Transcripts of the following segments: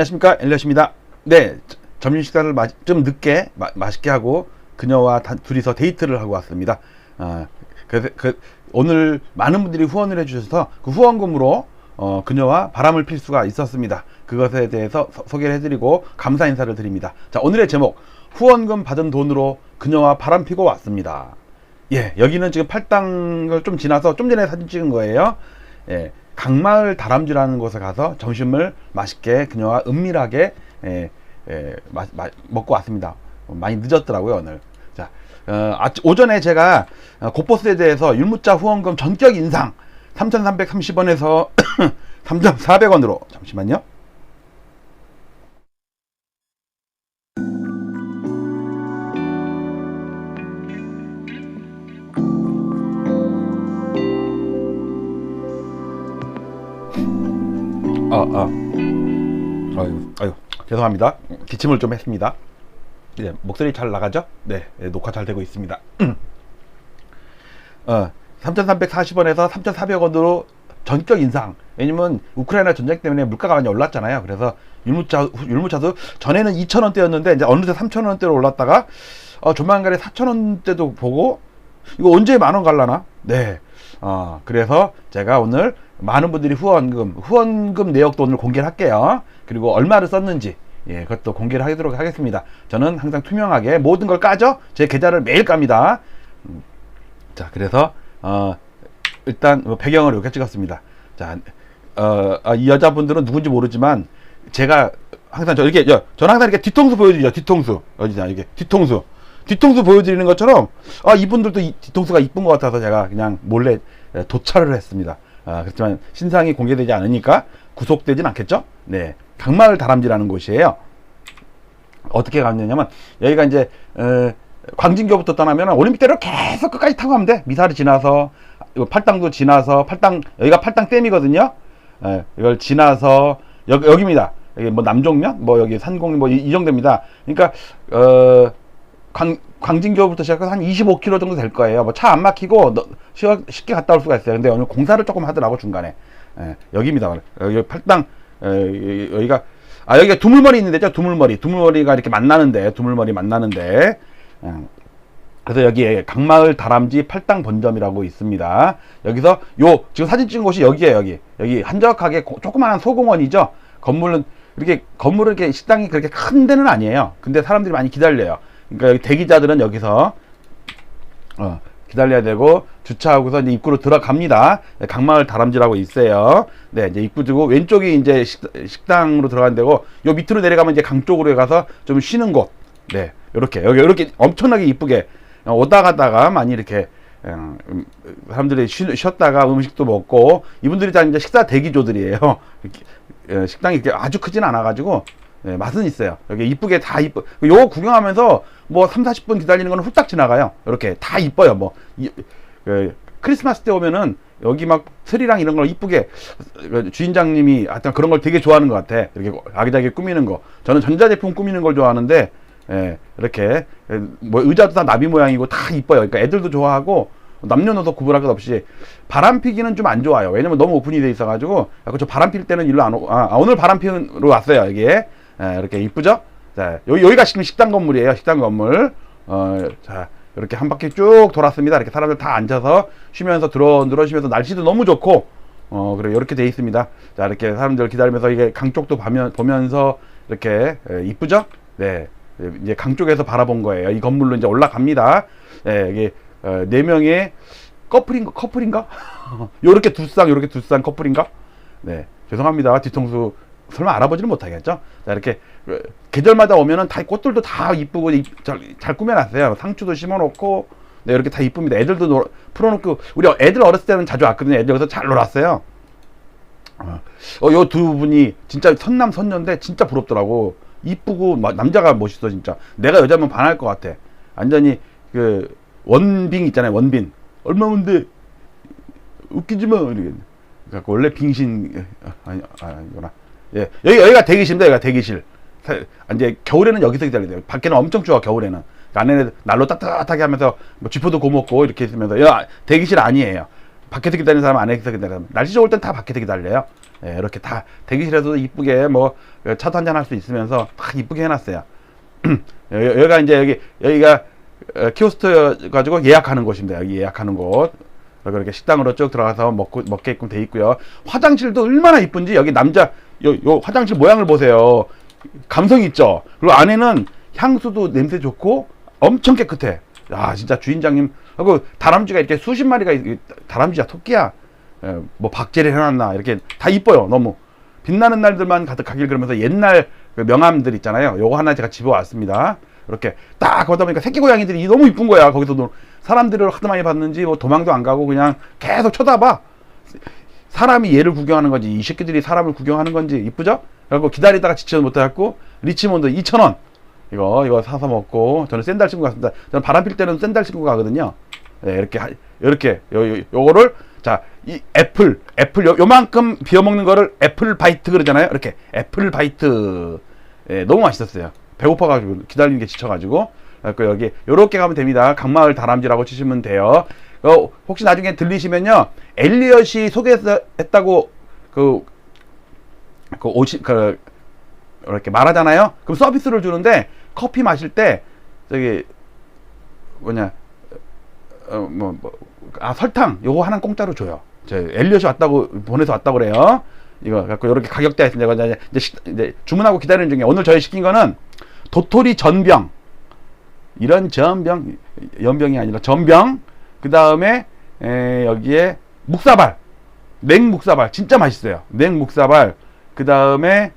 안녕하십니까 엘리엇입니다. 네, 저- 점심 식사를 마- 좀 늦게 마- 맛있게 하고 그녀와 단- 둘이서 데이트를 하고 왔습니다. 아, 그래서 그, 오늘 많은 분들이 후원을 해주셔서 그 후원금으로 어, 그녀와 바람을 필 수가 있었습니다. 그것에 대해서 소- 소개를 해드리고 감사 인사를 드립니다. 자, 오늘의 제목 후원금 받은 돈으로 그녀와 바람 피고 왔습니다. 예, 여기는 지금 팔당을 좀 지나서 좀 전에 사진 찍은 거예요. 예, 강마을 다람쥐라는 곳에 가서 점심을 맛있게 그녀와 은밀하게 예, 예, 마- 마- 먹고 왔습니다. 어, 많이 늦었더라고요 오늘. 자, 어, 아침- 오전에 제가 어, 고포스에 대해서 율무자 후원금 전격 인상 3,330원에서 3,400원으로 잠시만요. 어, 어. 아유, 아유, 죄송합니다. 기침을 좀 했습니다. 네, 목소리 잘 나가죠? 네, 네, 녹화 잘 되고 있습니다. 어, 3,340원에서 3,400원으로 전격 인상. 왜냐면 우크라이나 전쟁 때문에 물가가 많이 올랐잖아요. 그래서 율무차, 율무차도 전에는 2,000원대였는데 이제 어느새 3,000원대로 올랐다가 어, 조만간에 4,000원대도 보고 이거 언제 만 원 갈라나? 네. 어, 그래서 제가 오늘 많은 분들이 후원금, 후원금 내역도 오늘 공개를 할게요. 그리고 얼마를 썼는지, 예, 그것도 공개를 하도록 하겠습니다. 저는 항상 투명하게 모든 걸 까죠? 제 계좌를 매일 깝니다. 음, 자, 그래서, 어, 일단 뭐 배경을 이렇게 찍었습니다. 자, 어, 아, 이 여자분들은 누군지 모르지만, 제가 항상 저 이렇게, 저, 저는 항상 이렇게 뒤통수 보여드리죠. 뒤통수. 어디냐, 이게. 뒤통수. 뒤통수 보여드리는 것처럼, 아, 이분들도 이 뒤통수가 이쁜 것 같아서 제가 그냥 몰래 에, 도찰을 했습니다. 아, 그렇지만 신상이 공개되지 않으니까 구속되진 않겠죠? 네. 강마을 다람쥐라는 곳이에요. 어떻게 갔냐면, 여기가 이제, 어, 광진교부터 떠나면 올림픽대로 계속 끝까지 타고 가면 돼. 미사를 지나서, 팔당도 지나서, 팔당, 여기가 팔당 댐이거든요. 예, 이걸 지나서, 여기, 여기입니다. 여기 뭐 남종면? 뭐 여기 산공, 뭐 이, 이 정도입니다. 그러니까, 어, 광, 광진교부터 시작해서 한 25km 정도 될 거예요. 뭐 차 안 막히고 너- 쉬- 쉽게 갔다 올 수가 있어요. 근데 오늘 공사를 조금 하더라고 중간에. 예, 여기입니다. 여기 팔당 에, 여기- 여기가 아 여기가 두물머리 있는 데죠. 두물머리. 두물머리가 이렇게 만나는데 두물머리 만나는데. 예. 그래서 여기에 강마을 다람쥐 팔당 본점이라고 있습니다. 여기서 요 지금 사진 찍은 곳이 여기에요. 여기 여기 한적하게 고- 조그마한 소공원이죠. 건물은 이렇게 건물은 이렇게 식당이 그렇게 큰 데는 아니에요. 근데 사람들이 많이 기다려요. 그러니까 여기 대기자들은 여기서 어, 기다려야 되고 주차하고서 이제 입구로 들어갑니다. 네, 강마을 다람쥐라고 있어요. 네, 이제 입구 두고 왼쪽이 이제 식, 당으로 들어가는 데고 요 밑으로 내려가면 이제 강 쪽으로 가서 좀 쉬는 곳. 네, 요렇게 여기 이렇게 엄청나게 이쁘게 어, 오다 가다가 많이 이렇게 음, 음, 사람들이 쉬, 쉬었다가 음식도 먹고 이분들이 다 이제 식사 대기조들이에요. 어, 식당이 이렇게 아주 크진 않아가지고 네, 맛은 있어요. 여기 이쁘게 다 이쁘. 요거 구경하면서 뭐 3, 40분 기다리는 거는 후딱 지나가요. 이렇게 다 이뻐요. 뭐 이, 그, 크리스마스 때 오면은 여기 막 트리랑 이런 걸 이쁘게 그 주인장님이 하여튼 그런 걸 되게 좋아하는 것 같아. 이렇게 아기자기 꾸미는 거. 저는 전자제품 꾸미는 걸 좋아하는데 예, 이렇게 예, 뭐 의자도 다 나비 모양이고 다 이뻐요. 그러니까 애들도 좋아하고 남녀노소 구분할 것 없이 바람 피기는 좀 안 좋아요. 왜냐면 너무 오픈이 돼 있어가지고 아, 저 바람 필 때는 일로 안 오. 아, 아, 오늘 바람 피우러 왔어요. 여기에 예, 이렇게 이쁘죠? 자 여기 여기가 지금 식당 건물이에요. 식당 건물. 어, 자 이렇게 한 바퀴 쭉 돌았습니다. 이렇게 사람들 다 앉아서 쉬면서 들어 들어쉬면서 날씨도 너무 좋고 어 그래 이렇게 돼 있습니다. 자 이렇게 사람들 기다리면서 이게 강 쪽도 보면, 보면서 이렇게 예, 이쁘죠? 네 이제 강 쪽에서 바라본 거예요. 이 건물로 이제 올라갑니다. 예, 이게 어, 네 명의 커플인가 커플인가? 요렇게 두 쌍 요렇게 두 쌍 커플인가? 네 죄송합니다. 뒤통수 설마 알아보지는 못하겠죠? 자 이렇게 그, 계절마다 오면은 다 꽃들도 다 이쁘고 이- 잘, 잘 꾸며놨어요. 상추도 심어놓고 네 이렇게 다 이쁩니다. 애들도 놀, 풀어놓고 우리 애들 어렸을 때는 자주 왔거든요. 애들 여기서 잘 놀았어요. 어, 요 두 분이 진짜 선남 선녀인데 진짜 부럽더라고. 이쁘고 마- 남자가 멋있어 진짜. 내가 여자면 반할 것 같아. 완전히 그 원빈 있잖아요. 원빈. 얼마인데 웃기지 마. 이렇게. 원래 빙신 아, 아니 아니구나. 예 여기 여기가 대기실입니다. 여기가 대기실. 사- 이제 겨울에는 여기서 기다려야 돼요. 밖에는 엄청 추워 겨울에는. 그 안에는 난로 따뜻하게 하면서 뭐 쥐포도 고먹고 이렇게 있으면서 야 대기실 아니에요. 밖에서 기다리는 사람 안에서 기다리는 사람 날씨 좋을 땐 다 밖에서 기다려요. 예, 이렇게 다 대기실에서도 이쁘게 뭐 차도 한잔 할 수 있으면서 다 이쁘게 해놨어요. 여- 여기가 이제 여기 여기가 어, 키오스트 가지고 예약하는 곳입니다. 여기 예약하는 곳. 그리고 이렇게 식당으로 쭉 들어가서 먹고 먹게끔 돼 있고요. 화장실도 얼마나 이쁜지 여기 남자 요, 요 화장실 모양을 보세요. 감성 있죠. 그리고 안에는 향수도 냄새 좋고 엄청 깨끗해. 야 진짜 주인장님 하고 다람쥐가 이렇게 수십 마리가 있- 다람쥐야 토끼야. 에, 뭐 박제를 해놨나 이렇게 다 이뻐요. 너무 빛나는 날들만 가득하길 그러면서 옛날 그 명함들 있잖아요. 요거 하나 제가 집어 왔습니다. 이렇게 딱 거다 보니까 새끼 고양이들이 너무 이쁜 거야. 거기서 노- 사람들을 하도 많이 봤는지 뭐 도망도 안 가고 그냥 계속 쳐다봐. 사람이 얘를 구경하는 건지 이 새끼들이 사람을 구경하는 건지 이쁘죠? 그리고 기다리다가 지쳐 못해갖고 리치몬드 2,000원 이거 이거 사서 먹고 저는 샌달 신고 갔습니다. 저는 바람 필 때는 샌달 신고 가거든요. 네, 이렇게 하- 이렇게 요, 요 요거를 자 이 애플 애플 요, 요만큼 비워 먹는 거를 애플 바이트 그러잖아요. 이렇게 애플 바이트 예, 너무 맛있었어요. 배고파가지고 기다리는 게 지쳐가지고 그래서 여기 요렇게 가면 됩니다. 강마을 다람쥐라고 치시면 돼요. 어, 혹시 나중에 들리시면요 엘리엇이 소개했다고 그, 그 오시 그 이렇게 말하잖아요. 그럼 서비스를 주는데 커피 마실 때 저기 뭐냐 어 뭐 뭐, 아 설탕 요거 하나 공짜로 줘요. 저 엘리엇이 왔다고 보내서 왔다고 그래요. 이거 갖고 이렇게 가격대가 있습니다. 이제, 식- 이제 주문하고 기다리는 중에 오늘 저희 시킨 거는 도토리 전병 이런 전병 연병이 아니라 전병 그 다음에 여기에 묵사발 냉 묵사발 진짜 맛있어요. 냉 묵사발 그 다음에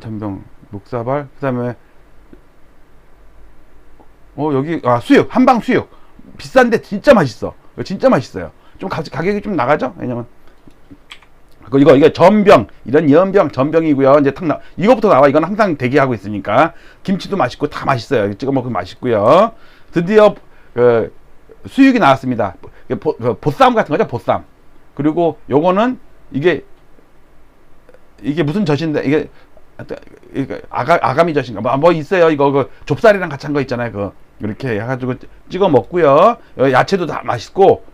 전병 묵사발 그 다음에 어 여기 아 수육 한방 수육. 비싼데 진짜 맛있어. 진짜 맛있어요. 좀 가, 가격이 좀 나가죠? 왜냐면 그 이거 이거 전병 이런 연병 전병이고요. 이제 탁 나, 이거부터 나와. 이건 항상 대기하고 있으니까. 김치도 맛있고 다 맛있어요. 찍어 먹으면 맛있고요. 드디어 그 수육이 나왔습니다. 그 보, 그 보쌈 같은 거죠? 보쌈. 그리고 요거는 이게 이게 무슨 젖인데? 이게 이게 아가 아가미 젖인가? 뭐, 뭐 있어요? 이거 그 좁쌀이랑 같이 한 거 있잖아요. 그 이렇게 해가지고 찍어 먹고요. 야채도 다 맛있고.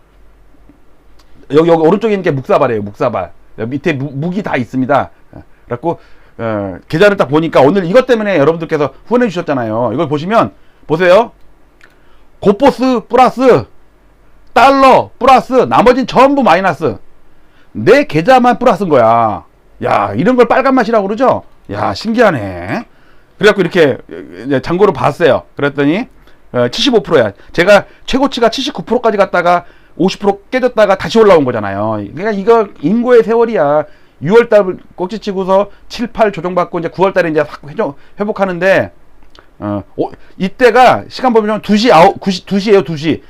여기 여기 오른쪽에 있는 게 묵사발이에요. 묵사발 밑에 무, 묵이 다 있습니다. 그래갖고 어, 계좌를 딱 보니까 오늘 이것 때문에 여러분들께서 후원해 주셨잖아요. 이걸 보시면 보세요. 고포스 플러스 달러 플러스 나머진 전부 마이너스. 내 계좌만 플러스인 거야. 야 이런 걸 빨간 맛이라고 그러죠? 야 신기하네. 그래갖고 이렇게 잔고를 봤어요. 그랬더니 어, 75%야. 제가 최고치가 79%까지 갔다가 50% 깨졌다가 다시 올라온 거잖아요. 그러니까 이거 인고의 세월이야. 6월 달 꼭지 치고서 7, 8 조정받고 이제 9월 달에 이제 확 회복, 회복하는데 어, 오, 이때가 시간 보면 2시 아홉 9시 2시에요 2시.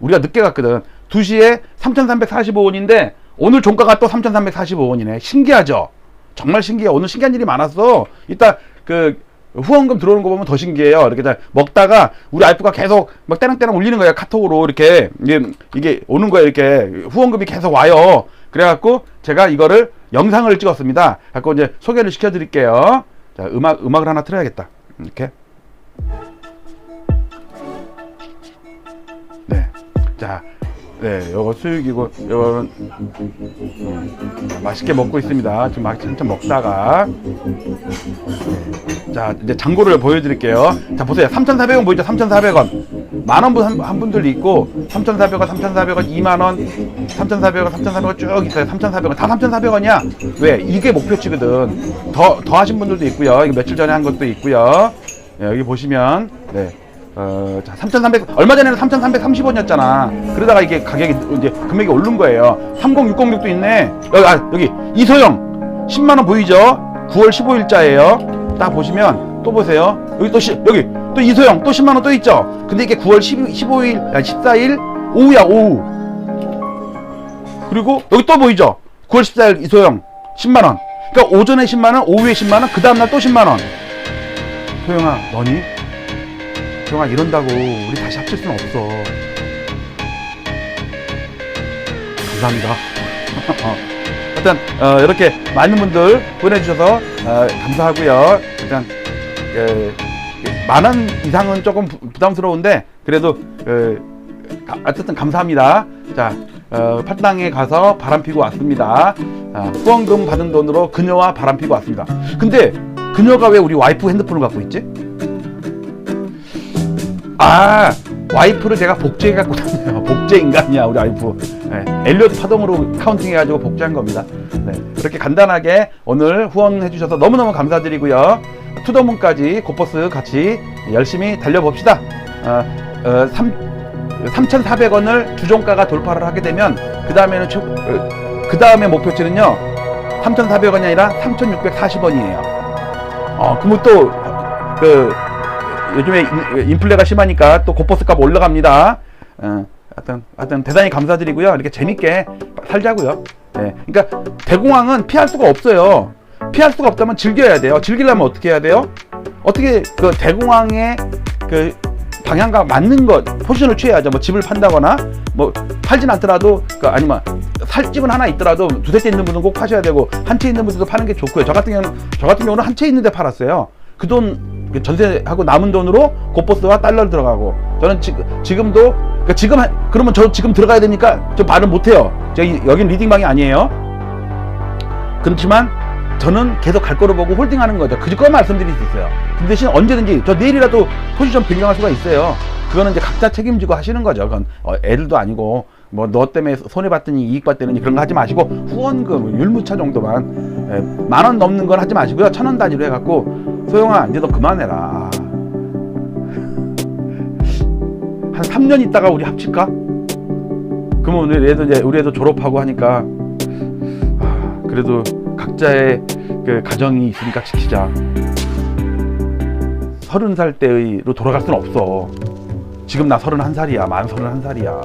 우리가 늦게 갔거든. 2시에 3,345원인데 오늘 종가가 또 3,345원이네. 신기하죠? 정말 신기해. 오늘 신기한 일이 많았어. 이따 그 후원금 들어오는 거 보면 더 신기해요. 이렇게 다 먹다가 우리 알프가 계속 막 때랑때랑 울리는 거예요 카톡으로. 이렇게. 이게, 이게 오는 거예요 이렇게. 후원금이 계속 와요. 그래갖고 제가 이거를 영상을 찍었습니다. 갖고 이제 소개를 시켜 드릴게요. 자 음악 음악을 하나 틀어야겠다. 이렇게. 네. 자, 네, 요거 수육이고, 요거는, 음, 맛있게 먹고 있습니다. 지금 막 한참 먹다가. 자, 이제 잔고를 보여드릴게요. 자, 보세요. 3,400원 보이죠? 3,400원. 만 원 분, 한, 한 분들도 있고, 3,400원, 3,400원, 2만 원, 3,400원, 3,400원 쭉 있어요. 3,400원. 다 3,400원이야. 왜? 이게 목표치거든. 더, 더 하신 분들도 있고요. 이거 며칠 전에 한 것도 있고요. 네, 여기 보시면, 네. 어, 자, 3,300, 얼마 전에는 3,330원이었잖아. 그러다가 이게 가격이, 이제 금액이 오른 거예요. 30606도 있네. 여기, 아, 여기, 이소영. 10만 원 보이죠? 9월 15일자예요. 딱 보시면, 또 보세요. 여기 또, 시, 여기, 또 이소영, 또 10만 원 또 있죠? 근데 이게 9월 12, 15일, 아니, 14일, 오후야, 오후. 그리고, 여기 또 보이죠? 9월 14일 이소영, 10만 원. 그러니까 오전에 10만 원, 오후에 10만 원, 그 다음 날 또 10만 원. 소영아, 너니? 정아 이런다고 우리 다시 합칠 수는 없어. 감사합니다. 일단 어, 이렇게 많은 분들 보내주셔서 어, 감사하고요. 일단 그, 만원 이상은 조금 부- 부담스러운데 그래도 그, 가- 어쨌든 감사합니다. 자, 어, 팔당에 가서 바람 피고 왔습니다. 아, 후원금 받은 돈으로 그녀와 바람 피고 왔습니다. 근데 그녀가 왜 우리 와이프 핸드폰을 갖고 있지? 아, 와이프를 제가 복제 갖고 다녀요. 복제 인간이야, 우리 와이프. 네, 엘리엇 파동으로 카운팅 해가지고 복제한 겁니다. 네, 그렇게 간단하게 오늘 후원해주셔서 너무너무 감사드리고요. 투더문까지 고버스 같이 열심히 달려봅시다. 어, 어, 3,400원을 주종가가 돌파를 하게 되면 그 다음에는 그 다음에 목표치는요 3,400원이 아니라 3,640원이에요. 어 그러면 또그 요즘에 인- 인플레가 심하니까 또 고퍼스 값 올라갑니다. 어, 하여튼 하여튼 대단히 감사드리고요. 이렇게 재밌게 살자고요. 예, 그러니까 대공황은 피할 수가 없어요. 피할 수가 없다면 즐겨야 돼요. 즐기려면 어떻게 해야 돼요? 어떻게 그 대공황의 그 방향과 맞는 것 포지션을 취해야죠. 뭐 집을 판다거나 뭐 팔진 않더라도 그 아니면 살 집은 하나 있더라도 두세 채 있는 분은 꼭 파셔야 되고 한 채 있는 분들도 파는 게 좋고요. 저 같은 경우는 저 같은 경우는 한 채 있는데 팔았어요. 그돈 전세하고 남은 돈으로 고버스와 달러를 들어가고 저는 지금 지금도 그러니까 지금 한- 그러면 저 지금 들어가야 되니까 저 말을 못 해요. 저기 여긴 리딩방이 아니에요. 그렇지만 저는 계속 갈 거로 보고 홀딩하는 거죠. 그거 말씀드릴 수 있어요. 그 대신 언제든지 저 내일이라도 포지션 변경할 수가 있어요. 그거는 이제 각자 책임지고 하시는 거죠. 그건 어, 애들도 아니고 뭐 너 때문에 손해 봤더니 이익 봤더니 그런 거 하지 마시고 후원금 율무차 정도만 만 원 넘는 건 하지 마시고요. 천 원 단위로 해갖고 소영아 이제 너 그만해라. 한 3년 있다가 우리 합칠까? 그러면 우리 애도 이제 우리 애도 졸업하고 하니까 아, 그래도 각자의 그 가정이 있으니까 지키자. 서른 살 때로 돌아갈 수는 없어. 지금 나 서른 한 살이야. 만 서른 한 살이야.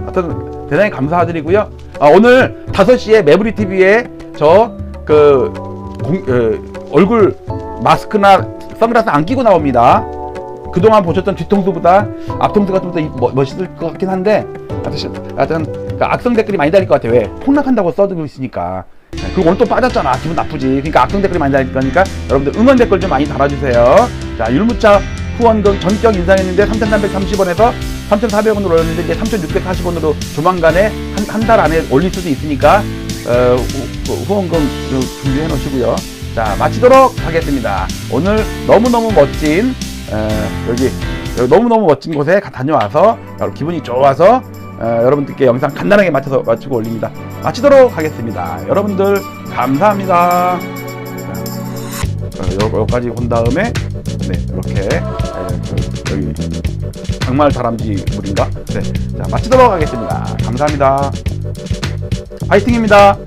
하여튼 대단히 감사드리고요. 아, 오늘 5시에 매브리 TV에 저그 얼굴 마스크나 선글라스 안 끼고 나옵니다. 그동안 보셨던 뒤통수보다 앞통수가 좀 더 멋있을 것 같긴 한데 하여튼 그 악성 댓글이 많이 달릴 것 같아요. 왜? 폭락한다고 써두고 있으니까. 네, 그리고 오늘 또 빠졌잖아. 기분 나쁘지. 그러니까 악성 댓글이 많이 달릴 거니까 여러분들 응원 댓글 좀 많이 달아주세요. 자, 율무차 후원금 전격 인상했는데 3,330원에서 3,400원으로 올렸는데 이제 3,640원으로 조만간에 한, 한달 안에 올릴 수도 있으니까 어, 후, 후원금 좀 준비해 놓으시고요. 자, 마치도록 하겠습니다. 오늘 너무너무 멋진 어, 여기, 여기 너무너무 멋진 곳에 가- 다녀와서 기분이 좋아서 어, 여러분들께 영상 간단하게 맞춰서 마치고 올립니다. 마치도록 하겠습니다. 여러분들 감사합니다. 자, 어, 요, 여기까지 본 다음에 네 이렇게 여기 강말 다람쥐 물인가? 네, 자 마치도록 하겠습니다. 감사합니다. 파이팅입니다.